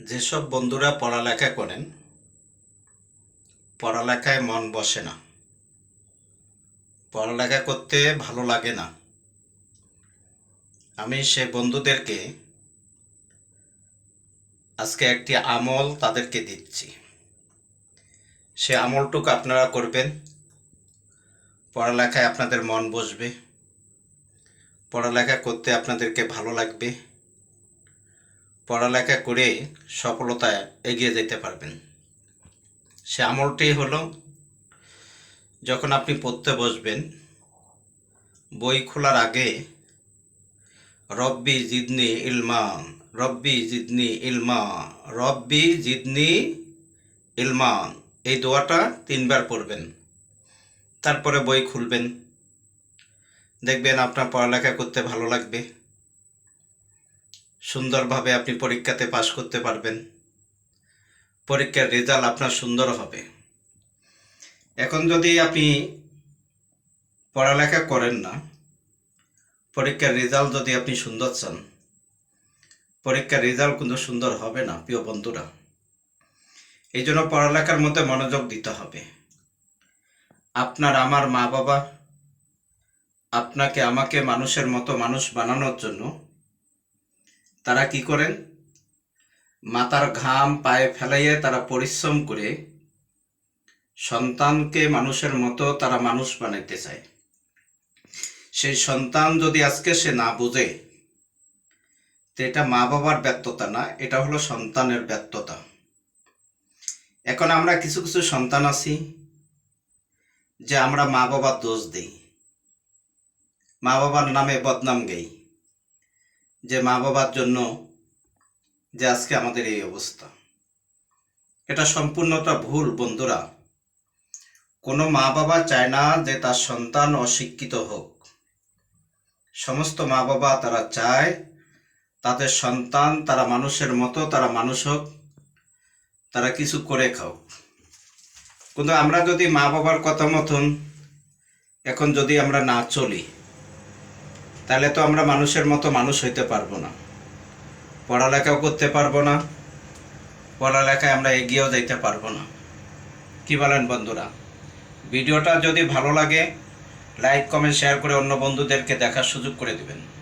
যেসব বন্ধুরা পড়ালেখা করেন, পড়ালেখায় মন বসে না। পড়ালেখা করতে ভালো লাগে না। আমি সে বন্ধুদেরকে আজকে একটি আমল তাদেরকে দিচ্ছি। সে আমলটুকু আপনারা করবেন। পড়ালেখায় আপনাদের মন বসবে। পড়ালেখা করতে আপনাদেরকে ভালো লাগবে। পড়ালেখা করে সফলতায় এগিয়ে যেতে পারবেন। সে আমলটি হলো, যখন আপনি পড়তে বসবেন, বই খোলার আগে, রব্বি জিদনি ইলমান রব্বি জিদনি ইলমা, রব্বি জিদনি ইলমান এই দোয়াটা তিনবার পড়বেন। তারপরে বই খুলবেন। দেখবেন আপনার পড়ালেখা করতে ভালো লাগবে। সুন্দরভাবে আপনি পরীক্ষাতে পাশ করতে পারবেন। পরীক্ষার রেজাল্ট আপনার সুন্দর হবে। এখন যদি আপনি পড়ালেখা করেন না, পরীক্ষার রেজাল্ট যদি আপনি সুন্দর চান, পরীক্ষার রেজাল্ট কিন্তু সুন্দর হবে না, প্রিয় বন্ধুরা। এই জন্য পড়ালেখার মধ্যে মনোযোগ দিতে হবে। আপনার আমার মা বাবা আপনাকে, আমাকে মানুষের মতো মানুষ বানানোর জন্য তারা কি করেন? মাথার ঘাম পায়ে ফেলাইয়ে তারা পরিশ্রম করে সন্তানকে মানুষের মতো তারা মানুষ বানাইতে চায়। সেই সন্তান যদি আজকে সে না বোঝে, তো এটা মা বাবার ব্যর্থতা না, এটা হলো সন্তানের ব্যর্থতা। এখন আমরা কিছু কিছু সন্তান আছি যে আমরা মা বাবার দোষ দিই। মা বাবার নামে বদনাম গেই। যে মা বাবার জন্য যে আজকে আমাদের এই অবস্থা। এটা সম্পূর্ণটা ভুল, বন্ধুরা। কোনো মা বাবা চায় না যে তার সন্তান অশিক্ষিত হোক। সমস্ত মা বাবা তারা চায় তাদের সন্তান তারা মানুষের মতো, তারা মানুষ হোক, তারা কিছু করে খাও কিন্তু আমরা যদি মা বাবার কথা মতন এখন যদি আমরা না চলি তাহলে তো আমরা মানুষের মতো মানুষ হইতে পারব না। পড়ালেখাও করতে পারব না। পড়ালেখায় আমরা এগিয়েও যাইতে পারব না। কি বলেন বন্ধুরা? ভিডিওটা যদি ভালো লাগে, লাইক, কমেন্ট, শেয়ার করে অন্য বন্ধুদেরকে দেখার সুযোগ করে দিবেন।